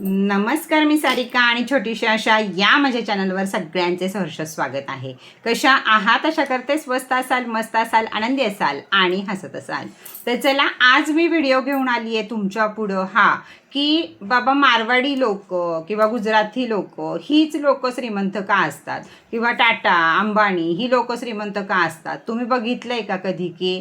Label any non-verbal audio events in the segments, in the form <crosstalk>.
नमस्कार मी सारिका आणि छोटीशी अशा या माझ्या चॅनलवर सगळ्यांचे सहर्ष स्वागत आहे. कशा आहात? अशा करते स्वस्त असाल मस्त असाल आनंदी असाल आणि हसत असाल. तर चला आज मी व्हिडिओ घेऊन आली आहे तुमच्या पुढं. हा की बाबा मारवाडी लोक किंवा गुजराती लोक हीच लोक श्रीमंत का असतात? किंवा टाटा अंबानी ही लोक श्रीमंत का असतात? तुम्ही बघितलंय का कधी की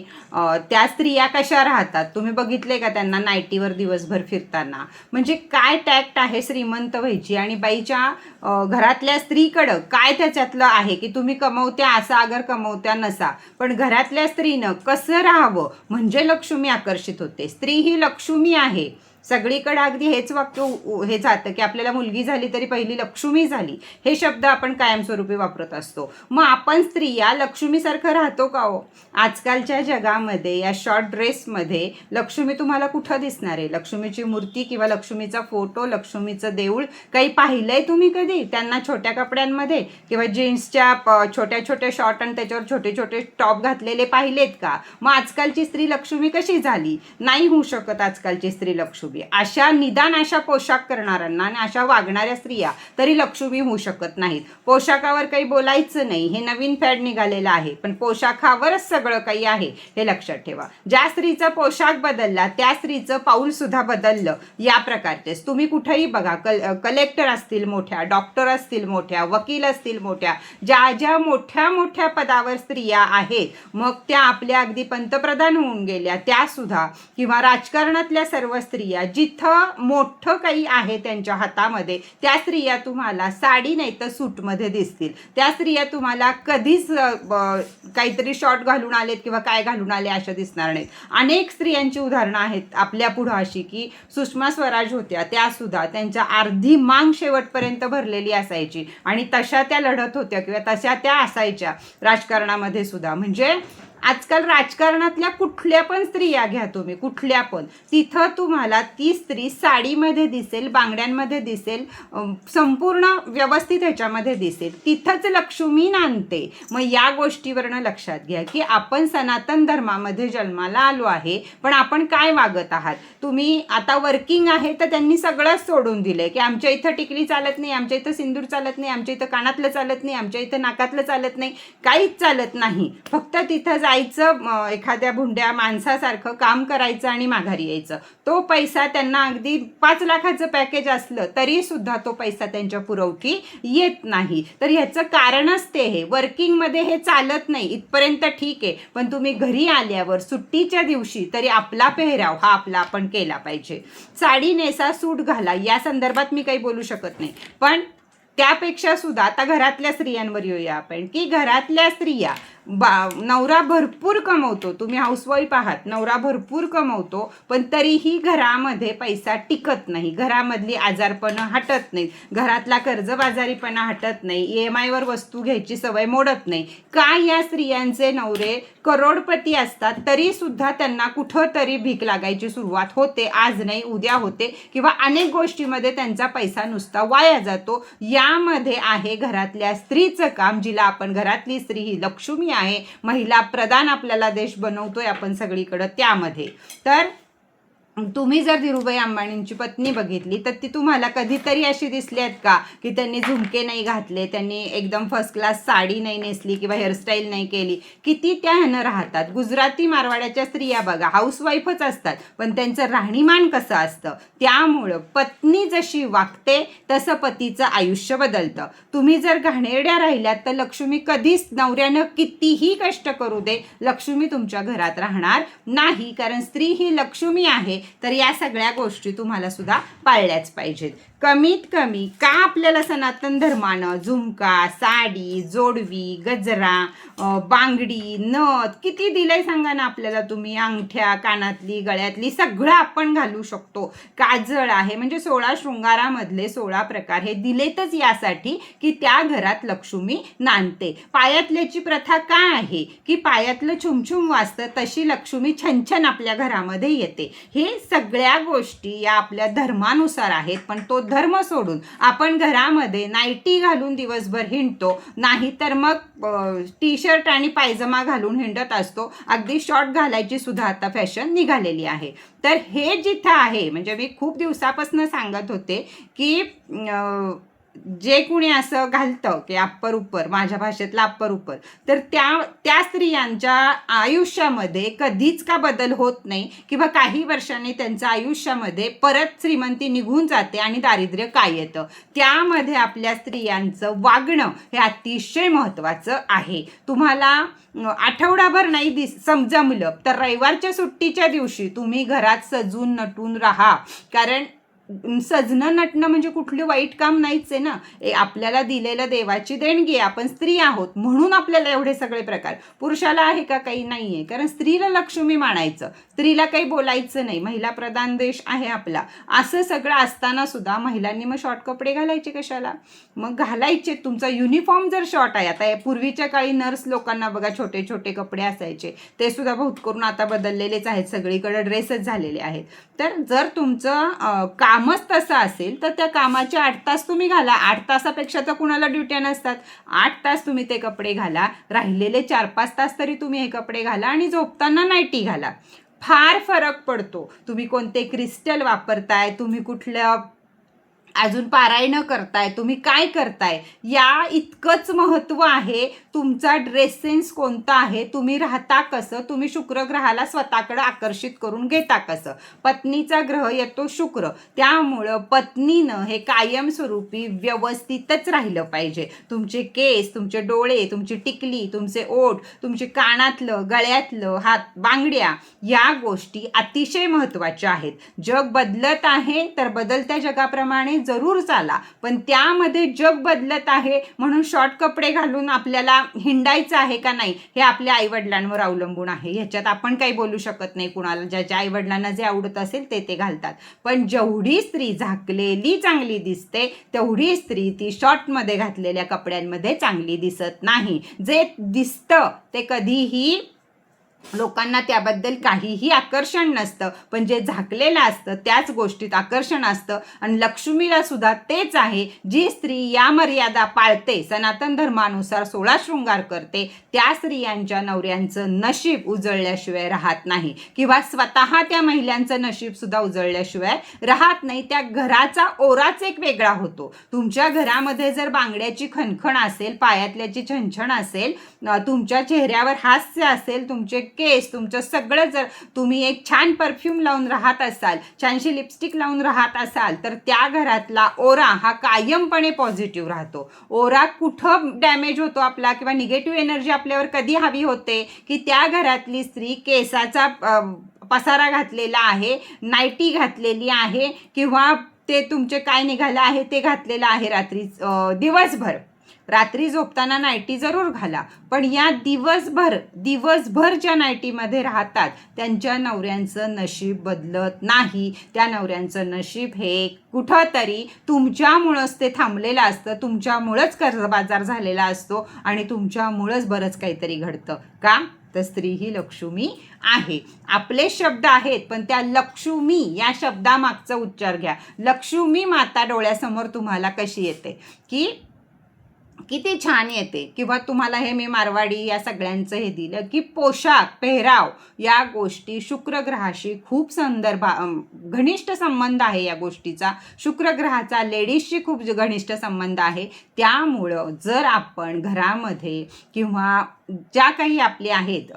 त्या स्त्रिया कशा राहतात? तुम्ही बघितलंय का त्यांना नाईटीवर दिवसभर फिरताना? म्हणजे काय टॅक्ट आहे श्रीमंत व्हायची? आणि बाईच्या घरातल्या स्त्रीकडं काय त्याच्यातलं आहे की तुम्ही कमवत्या असा अगर कमवत्या नसा? पण घरातल्या स्त्रीनं कसं राहावं? म्हणजे लक्ष्मी आकर्षित होते. स्त्री ही लक्ष्मी आहे. सगळीकडे अगदी हेच वाक्य हे जातं की आपल्याला मुलगी झाली तरी पहिली लक्ष्मी झाली. हे शब्द आपण कायमस्वरूपी वापरत असतो. मग आपण स्त्रिया लक्ष्मीसारखं राहतो का हो? आजकालच्या जगामध्ये या शॉर्ट ड्रेसमध्ये लक्ष्मी तुम्हाला कुठं दिसणार आहे? लक्ष्मीची मूर्ती किंवा लक्ष्मीचा फोटो लक्ष्मीचं देऊळ काही पाहिलंय तुम्ही कधी? त्यांना छोट्या कपड्यांमध्ये? किंवा जीन्सच्या छोट्या छोट्या शॉर्ट आणि त्याच्यावर छोटे छोटे टॉप घातलेले पाहिलेत का? मग आजकालची स्त्री लक्ष्मी कशी झाली? नाही होऊ शकत आजकालची स्त्री लक्ष्मी. अशा निदान अशा पोशाख करणाऱ्यांना आणि अशा वागणाऱ्या स्त्रिया तरी लक्ष्मी होऊ शकत नाहीत. पोशाखावर काही बोलायचं नाही. हे नवीन फॅड निघालेलं आहे. पण पोशाखावरच सगळं काही आहे हे लक्षात ठेवा. ज्या स्त्रीचा पोशाख बदलला त्या स्त्रीचं पाऊल सुद्धा बदललं या प्रकारचेच. तुम्ही कुठेही बघा कल कलेक्टर असतील मोठ्या डॉक्टर असतील मोठ्या वकील असतील मोठ्या ज्या ज्या मोठ्या मोठ्या पदावर स्त्रिया आहेत मग त्या आपल्या अगदी पंतप्रधान होऊन गेल्या. त्या सुद्धा किंवा राजकारणातल्या सर्व स्त्रिया जिथं मोठं काही आहे त्यांच्या हातामध्ये त्या स्त्रिया तुम्हाला साडी नाही तर सूटमध्ये दिसतील. त्या स्त्रिया तुम्हाला कधीच काहीतरी शॉर्ट घालून आलेत किंवा काय घालून आले अशा दिसणार नाहीत. अनेक स्त्रियांची उदाहरणं आहेत आपल्या पुढं अशी की सुषमा स्वराज होत्या त्या सुद्धा त्यांच्या अर्धी मांग शेवटपर्यंत भरलेली असायची. आणि तशा त्या लढत होत्या किंवा तशा त्या असायच्या राजकारणामध्ये सुद्धा. म्हणजे आजकाल राजकारणातल्या कुठल्या पण स्त्रिया घ्या तुम्ही कुठल्या पण तिथं तुम्हाला ती स्त्री साडीमध्ये दिसेल बांगड्यांमध्ये दिसेल संपूर्ण व्यवस्थित ह्याच्यामध्ये दिसेल. तिथंच लक्ष्मी नांदते. मग या गोष्टीवरनं लक्षात घ्या की आपण सनातन धर्मामध्ये जन्माला आलो आहे पण आपण काय वागत आहात? तुम्ही आता वर्किंग आहे तर त्यांनी सगळंच सोडून दिलंय की आमच्या इथं टिकली चालत नाही आमच्या इथं सिंदूर चालत नाही आमच्या इथं कानातलं चालत नाही आमच्या इथं नाकातलं चालत नाही. काहीच चालत नाही. फक्त तिथं जायचं एखाद्या भुंड्या माणसासारखं काम करायचं आणि माघारी यायचं. तो पैसा त्यांना अगदी पाच लाखाचं पॅकेज असलं तरी सुद्धा तो पैसा त्यांच्या पुरवठी येत नाही. तर ह्याचं कारणच ते हे. वर्किंगमध्ये हे चालत नाही. इथपर्यंत ठीक आहे. पण तुम्ही घरी आल्यावर सुट्टीच्या दिवशी तरी आपला पेहराव हा आपला आपण केला पाहिजे. साडी नेसा सूट घाला या संदर्भात मी काही बोलू शकत नाही. पण त्यापेक्षा सुद्धा आता घरातल्या स्त्रियांवर येऊया आपण की घरातल्या स्त्रिया बा नवरा भरपूर कमवतो. तुम्ही हाऊसवाईफ आहात नवरा भरपूर कमवतो पण तरीही घरामध्ये पैसा टिकत नाही. घरामधली आजारपणं हटत नाहीत. घरातला कर्जबाजारीपणा हटत नाही. ई एम आयवर वस्तू घ्यायची सवय मोडत नाही. का या स्त्रियांचे नवरे करोडपती असतात तरी सुद्धा त्यांना कुठं तरी भीक लागायची सुरुवात होते आज नाही उद्या होते किंवा अनेक गोष्टीमध्ये त्यांचा पैसा नुसता वाया जातो. यामध्ये आहे घरातल्या स्त्रीचं काम जिला आपण घरातली स्त्री ही लक्ष्मी आहे. महिला प्रधान आपल्याला देश बनवतोय आपण सगळीकडं त्यामध्ये. तर तुम्ही जर धीरूभाई अंबानींची पत्नी बघितली तर ती तुम्हाला कधीतरी अशी दिसली आहेत का? की त्यांनी झुमके नाही घातले त्यांनी एकदम फर्स्ट क्लास साडी नाही नेसली किंवा हेअरस्टाईल नाही केली. किती त्या ह्यानं राहतात? गुजराती मारवाड्याच्या स्त्रिया बघा हाऊसवाईफच असतात पण त्यांचं राहणीमान कसं असतं? त्यामुळं पत्नी जशी वागते तसं पतीचं आयुष्य बदलतं. तुम्ही जर घाणेरड्या राहिल्यात तर लक्ष्मी कधीच नवऱ्यानं कितीही कष्ट करू दे लक्ष्मी तुमच्या घरात राहणार नाही. कारण स्त्री ही लक्ष्मी आहे तर या सगळ्या गोष्टी तुम्हाला सुद्धा पाळल्याच पाहिजेत. कमीत कमी का आपल्याला सनातन धर्मानं झुमका साडी जोडवी गजरा बांगडी नथ किती दिलंय सांगा ना आपल्याला तुम्ही अंगठ्या कानातली गळ्यातली सगळं आपण घालू शकतो. काजळ आहे म्हणजे सोळा शृंगारामधले सोळा प्रकार हे दिलेतच यासाठी की त्या घरात लक्ष्मी नांदते. पायातल्याची प्रथा काय आहे? की पायातलं छुमछुम वाजतं तशी लक्ष्मी छनछन आपल्या घरामध्ये येते. हे सगळ्या गोष्टी या आपल्या धर्मानुसार आहेत पण तो धर्म सोडून आपण घरामध्ये नाईटी घालून दिवसभर हिंडतो. नाही तर मग टी शर्ट आणि पायजमा घालून हिंडत असतो. अगदी शॉर्ट घालायची सुद्धा आता फॅशन निघालेली आहे. तर हे जिथं आहे म्हणजे मी खूप दिवसापासून सांगत होते की जे कुणी असं घालतं की अप्पर उप्पर माझ्या भाषेतला अप्पर उपर तर त्या त्या स्त्रियांच्या आयुष्यामध्ये कधीच का बदल होत नाही किंवा काही वर्षांनी त्यांच्या आयुष्यामध्ये परत श्रीमंती निघून जाते आणि दारिद्र्य काय येतं? त्यामध्ये आपल्या स्त्रियांचं वागणं हे अतिशय महत्त्वाचं आहे. तुम्हाला आठवडाभर नाही दिस समजमलं तर रविवारच्या सुट्टीच्या दिवशी तुम्ही घरात सजून नटून राहा. कारण सजणं नटणं म्हणजे कुठलं वाईट काम नाहीच आहे ना. ए आपल्याला दिलेलं देवाची देणगी आहे. आपण स्त्री आहोत म्हणून आपल्याला एवढे सगळे प्रकार. पुरुषाला आहे का? काही नाही आहे कारण स्त्रीला लक्ष्मी मानायचं. स्त्रीला काही बोलायचं नाही. महिला प्रधान देश आहे आपला. असं सगळं असताना सुद्धा महिलांनी मग शॉर्ट कपडे घालायचे कशाला? मग घालायचे. तुमचा युनिफॉर्म जर शॉर्ट आहे. आता पूर्वीच्या काळी नर्स लोकांना बघा छोटे छोटे कपडे असायचे. ते सुद्धा बहुत करून आता बदललेलेच आहेत. सगळीकडे ड्रेसच झालेले आहेत. तर जर तुमचं का कामच तसं असेल तर त्या कामाचे आठ तास तुम्ही घाला. आठ तासापेक्षा तर कुणाला ड्युट्या नसतात. आठ तास तुम्ही ते कपडे घाला. राहिलेले चार पाच तास तरी तुम्ही हे कपडे घाला आणि झोपताना नाईटी घाला. फार फरक पडतो. तुम्ही कोणते क्रिस्टल वापरताय तुम्ही कुठल्या अजून पारायणं करताय तुम्ही काय करताय? या इतकंच महत्त्व आहे. तुमचा ड्रेस सेन्स कोणता आहे? तुम्ही राहता कसं? तुम्ही शुक्रग्रहाला स्वतःकडे आकर्षित करून घेता कसं? पत्नीचा ग्रह येतो शुक्र. त्यामुळं पत्नीनं हे कायमस्वरूपी व्यवस्थितच राहिलं पाहिजे. तुमचे केस तुमचे डोळे तुमची टिकली तुमचे ओठ तुमचे कानातलं गळ्यातलं हात बांगड्या या गोष्टी अतिशय महत्त्वाच्या आहेत. जग बदलत आहे तर बदलत्या जगाप्रमाणे जरूर चाला. पण त्यामध्ये जग बदलत आहे म्हणून शॉर्ट कपडे घालून आपल्याला हिंडायचं आहे का नाही हे आपल्या आईवडिलांवर अवलंबून आहे. ह्याच्यात आपण काही बोलू शकत नाही कुणाला. ज्याच्या आईवडिलांना जे आवडत असेल ते ते घालतात. पण जेवढी स्त्री झाकलेली चांगली दिसते तेवढी स्त्री ती शॉर्टमध्ये घातलेल्या कपड्यांमध्ये चांगली दिसत नाही. जे दिसतं ते कधीही लोकांना त्याबद्दल काहीही आकर्षण नसतं. पण जे झाकलेलं असतं त्याच गोष्टीत आकर्षण असतं. आणि लक्ष्मीला सुद्धा तेच आहे जी स्त्री या मर्यादा पाळते सनातन धर्मानुसार सोळा शृंगार करते त्या स्त्रियांच्या नवऱ्यांचं नशीब उजळल्याशिवाय राहत नाही. किंवा स्वतः त्या महिलांचं नशीब सुद्धा उजळल्याशिवाय राहत नाही. त्या घराचा ओराच एक वेगळा होतो. तुमच्या घरामध्ये जर बांगड्याची खणखण असेल पायातल्याची छणछण असेल तुमच्या चेहऱ्यावर हास्य असेल तुमचे केस तुमचं सगळं जर तुम्ही एक छान परफ्यूम लावून राहत असाल छानशी लिपस्टिक लावून राहत असाल तर त्या घरातला ओरा हा कायमपणे पॉझिटिव्ह राहतो. ओरा कुठं डॅमेज होतो आपला किंवा निगेटिव्ह एनर्जी आपल्यावर कधी हवी होते की त्या घरातली स्त्री केसाचा पसारा घातलेला आहे नाईटी घातलेली आहे किंवा ते तुमचे काय निघालं आहे ते घातलेलं आहे रात्री दिवसभर. रात्री झोपताना नाईटी जरूर घाला. पण या दिवसभर दिवसभर ज्या नाईटीमध्ये राहतात त्यांच्या नवऱ्यांचं नशीब बदलत नाही. त्या नवऱ्यांचं नशीब हे कुठंतरी तुमच्यामुळंच ते थांबलेलं असतं तुमच्यामुळंच कर्जबाजार झालेला असतो आणि तुमच्यामुळंच बरंच काहीतरी घडतं. का? तर स्त्री ही लक्ष्मी आहे. आपले शब्द आहेत पण त्या लक्ष्मी या शब्दामागचा उच्चार घ्या. लक्ष्मी माता डोळ्यासमोर तुम्हाला कशी येते? की किती छान येते. किंवा तुम्हाला हे मी मारवाडी या सगळ्यांचं हे दिलं की पोशाख पेहराव या गोष्टी शुक्रग्रहाशी खूप संदर्भा घनिष्ठ संबंध आहे या गोष्टीचा. शुक्रग्रहाचा लेडीजशी खूप घनिष्ठ संबंध आहे. त्यामुळं जर आपण घरामध्ये किंवा ज्या काही आपले आहेत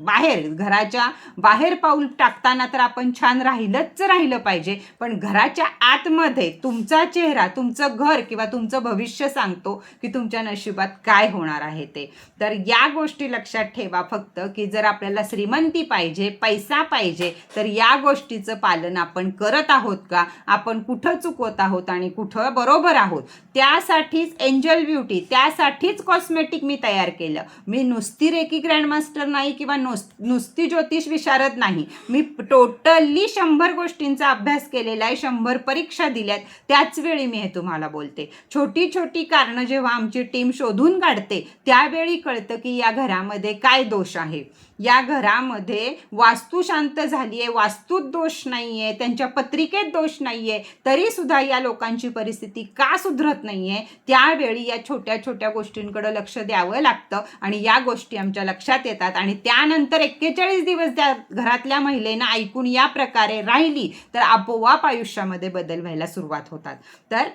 बाहेर घराच्या बाहेर पाऊल टाकताना तर आपण छान राहिलंच राहिलं पाहिजे. पण घराच्या आतमध्ये तुमचा चेहरा तुमचं घर किंवा तुमचं भविष्य सांगतो की तुमच्या नशिबात काय होणार आहे ते. तर या गोष्टी लक्षात ठेवा फक्त की जर आपल्याला श्रीमंती पाहिजे पैसा पाहिजे तर या गोष्टीचं पालन आपण करत आहोत का? आपण कुठं चुकवत आहोत आणि कुठं बरोबर आहोत? त्यासाठीच एंजल ब्युटी त्यासाठीच कॉस्मेटिक मी तयार केलं. मी नुसती रेकी ग्रँडमास्टर नाही किंवा नुस नुसती ज्योतिष विशारद नाही. मी टोटली शंभर गोष्टींचा अभ्यास केलेला आहे शंभर परीक्षा दिल्यात त्याच वेळी मी हे तुम्हाला बोलते. छोटी छोटी कारणं जेव्हा आमची टीम शोधून काढते त्यावेळी कळतं की या घरामध्ये काय दोष आहे. या घरामध्ये वास्तू शांत झाली आहे वास्तूत दोष नाही आहे त्यांच्या पत्रिकेत दोष नाही आहे तरीसुद्धा या लोकांची परिस्थिती का सुधरत नाही आहे त्यावेळी या छोट्या छोट्या गोष्टींकडे लक्ष द्यावं लागतं आणि या गोष्टी आमच्या लक्षात येतात. आणि त्यानंतर एक्केचाळीस दिवस त्या घरातल्या महिलेनं ऐकून या प्रकारे राहिली तर आपोआप आयुष्यामध्ये बदल व्हायला सुरुवात होतात. तर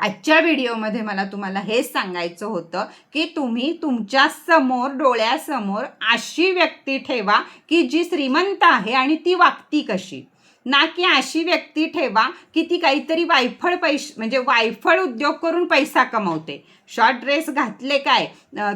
आजच्या व्हिडिओमध्ये मला तुम्हाला हेच सांगायचं होतं की तुम्ही तुमच्यासमोर डोळ्यासमोर अशी व्यक्ती ठेवा की जी श्रीमंत आहे आणि ती वागती कशी. ना की अशी व्यक्ती ठेवा की ती काहीतरी वायफळ पैश म्हणजे वायफळ उद्योग करून पैसा कमवते. शॉर्ट ड्रेस घातले काय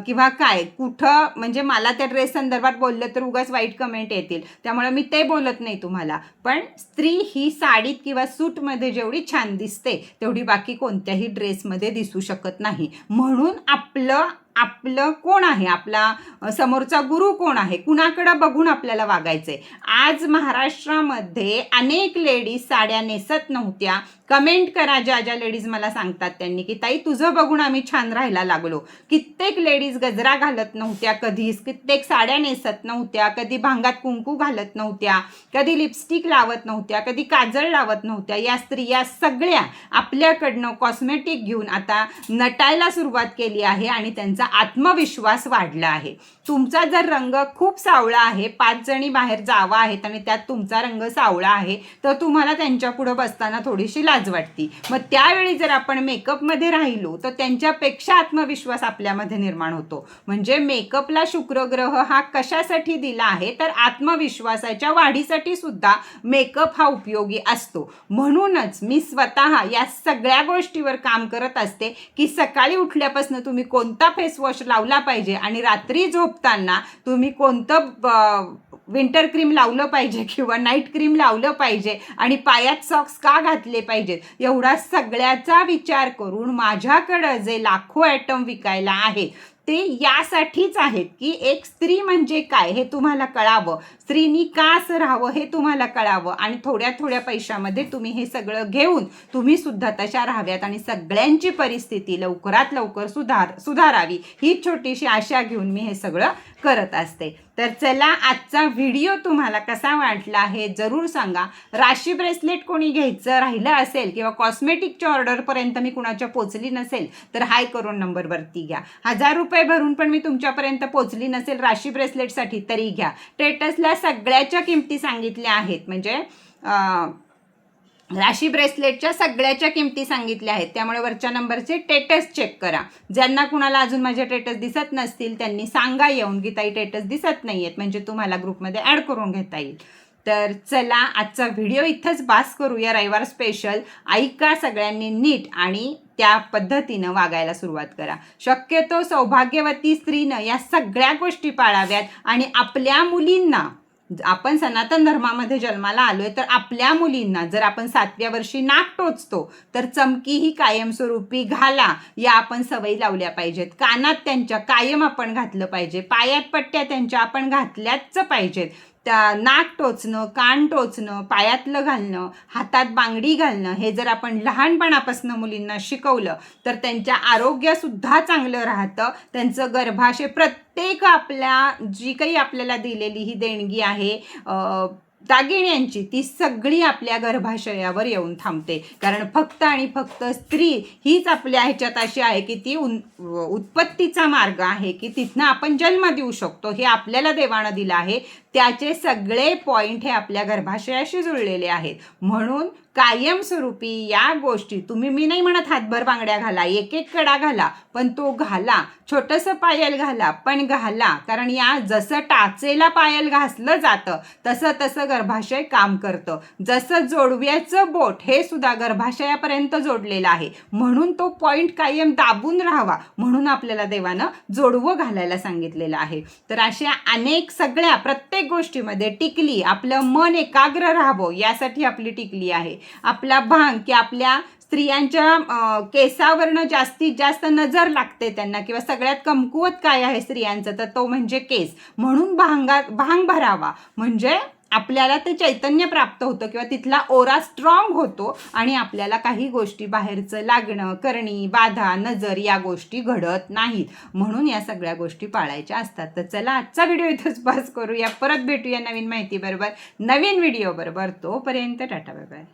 किंवा काय कुठं म्हणजे मला त्या ड्रेस संदर्भात बोललं तर उगाच वाईट कमेंट येतील. त्यामुळे मी ते बोलत नाही तुम्हाला. पण स्त्री ही साडीत किंवा सूटमध्ये जेवढी छान दिसते तेवढी बाकी कोणत्याही ड्रेसमध्ये दिसू शकत नाही. म्हणून आपलं आपलं कोण आहे? आपला समोरचा गुरु कोण आहे? कुणाकडं बघून आपल्याला वागायचंय? आज महाराष्ट्रामध्ये अनेक लेडीज साड्या नेसत नव्हत्या. कमेंट करा ज्या ज्या लेडीज मला सांगतात त्यांनी की ताई तुझं बघून आम्ही छान राहायला लागलो. कित्येक लेडीज गजरा घालत नव्हत्या कधीच कित्येक साड्या नेसत नव्हत्या कधी भांगात कुंकू घालत नव्हत्या कधी लिपस्टिक लावत नव्हत्या कधी काजळ लावत नव्हत्या या स्त्रिया सगळ्या आपल्याकडनं कॉस्मेटिक घेऊन आता नटायला सुरुवात केली आहे आणि त्यांचा आत्मविश्वास वाढला आहे. तुमचा जर रंग खूप सावळा आहे पाच जणी बाहेर जावा आहेत आणि त्यात तुमचा रंग सावळा आहे तर तुम्हाला त्यांच्या पुढं बसताना थोडीशी लाज वाटती. मग त्यावेळी जर आपण मेकअपमध्ये राहिलो तर त्यांच्यापेक्षा आत्मविश्वास आपल्यामध्ये निर्माण होतो. म्हणजे मेकअपला शुक्रग्रह हा कशासाठी दिला आहे तर आत्मविश्वासाच्या वाढीसाठी सुद्धा मेकअप हा उपयोगी असतो. म्हणूनच मी स्वतः या सगळ्या गोष्टीवर काम करत असते की सकाळी उठल्यापासून तुम्ही कोणता फेस वॉश लावला पाहिजे आणि रात्री झोपताना तुम्ही कोणतं विंटर क्रीम लावलं पाहिजे <laughs> किंवा नाईट क्रीम लावलं पाहिजे आणि पायात सॉक्स का घातले पाहिजेत? एवढा सगळ्याचा विचार करून माझ्याकडं जे लाखो ॲटम विकायला आहेत ते यासाठीच आहेत की एक स्त्री म्हणजे काय हे तुम्हाला कळावं? स्त्रीनी का असं राहावं हे तुम्हाला कळावं? आणि थोड्या थोड्या पैशामध्ये तुम्ही हे सगळं घेऊन तुम्ही सुद्धा तशा राहाव्यात आणि सगळ्यांची परिस्थिती लवकरात लवकर सुधार सुधारावी. ही छोटीशी आशा घेऊन मी हे सगळं करत असते. तर चला आजचा व्हिडिओ तुम्हाला कसा वाटला हे जरूर सांगा. राशी ब्रेसलेट कोणी घ्यायचं राहिलं असेल किंवा कॉस्मेटिकच्या ऑर्डरपर्यंत मी कुणाच्या पोचली नसेल तर हाय करून नंबरवरती घ्या. हजार रुपये भरून पण मी तुमच्यापर्यंत पोचली नसेल राशी ब्रेसलेटसाठी तरी घ्या. टेटसला सगळ्याच्या किमती सांगितल्या आहेत. म्हणजे राशी ब्रेसलेटच्या सगळ्याच्या किमती सांगितल्या आहेत. त्यामुळे वरच्या नंबरचे टेटस चेक करा. ज्यांना कुणाला अजून माझे टेटस दिसत नसतील त्यांनी सांगा येऊन की ताई टेटस दिसत नाही आहेत म्हणजे तुम्हाला ग्रुपमध्ये ॲड करून घेता येईल. तर चला आजचा व्हिडिओ इथंच बास करूया. रविवार स्पेशल ऐका सगळ्यांनी नीट आणि त्या पद्धतीनं वागायला सुरुवात करा. शक्यतो सौभाग्यवती स्त्रीनं या सगळ्या गोष्टी पाळाव्यात आणि आपल्या मुलींना आपण सनातन धर्मामध्ये जन्माला आलोय तर आपल्या मुलींना जर आपण सातव्या वर्षी नाक टोचतो तर चमकी ही कायमस्वरूपी घाला या आपण सवयी लावल्या पाहिजेत. कानात त्यांच्या कायम आपण घातलं पाहिजे पायात पट्ट्या त्यांच्या आपण घातल्याच पाहिजेत. त्या नाक टोचणं कान टोचणं पायातलं घालणं हातात बांगडी घालणं हे जर आपण लहानपणापासून मुलींना शिकवलं तर त्यांच्या आरोग्यसुद्धा चांगलं राहतं. त्यांचं गर्भाशय प्रत्येक आपल्या जी काही आपल्याला दिलेली ही देणगी आहे दागिण्यांची ती सगळी आपल्या गर्भाशयावर येऊन थांबते. कारण फक्त आणि फक्त स्त्री हीच आपल्या ह्याच्यात अशी आहे की ती उन उत्पत्तीचा मार्ग आहे की तिथनं आपण जन्म देऊ शकतो हे आपल्याला देवानं दिलं आहे. त्याचे सगळे पॉईंट हे आपल्या गर्भाशयाशी जुळलेले आहेत. म्हणून कायमस्वरूपी या गोष्टी तुम्ही मी नाही म्हणत हातभर बांगड्या घाला एक एक कडा घाला पण तो घाला. छोटंसं पायल घाला पण घाला. कारण या जसं टाचेला पायल घासलं जातं तसं तसं गर्भाशय काम करतं. जसं जोडव्याचं बोट हे सुद्धा गर्भाशयापर्यंत जोडलेलं आहे. म्हणून तो पॉईंट कायम दाबून राहावा म्हणून आपल्याला देवानं जोडवं घालायला सांगितलेलं आहे. तर अशा अनेक सगळ्या प्रत्येक गोष्टीमध्ये टिकली आपलं मन एकाग्र राहावं यासाठी आपली टिकली आहे. आपला भांग की आपल्या स्त्रियांच्या केसावरनं जास्तीत जास्त नजर लागते त्यांना किंवा सगळ्यात कमकुवत काय आहे स्त्रियांचं तर तो म्हणजे केस. म्हणून भांगा भांग भरावा. म्हणजे आपल्याला ते चैतन्य प्राप्त होतं किंवा तिथला ओरा स्ट्रॉंग होतो आणि आपल्याला काही गोष्टी बाहेरचं लागणं करणी बाधा नजर या गोष्टी घडत नाहीत. म्हणून या सगळ्या गोष्टी पाळायच्या असतात. तर चला आजचा व्हिडिओ इथंच पास करूया. परत भेटूया नवीन माहिती बरोबर नवीन व्हिडिओ बरोबर तोपर्यंत टाटा बाय बाय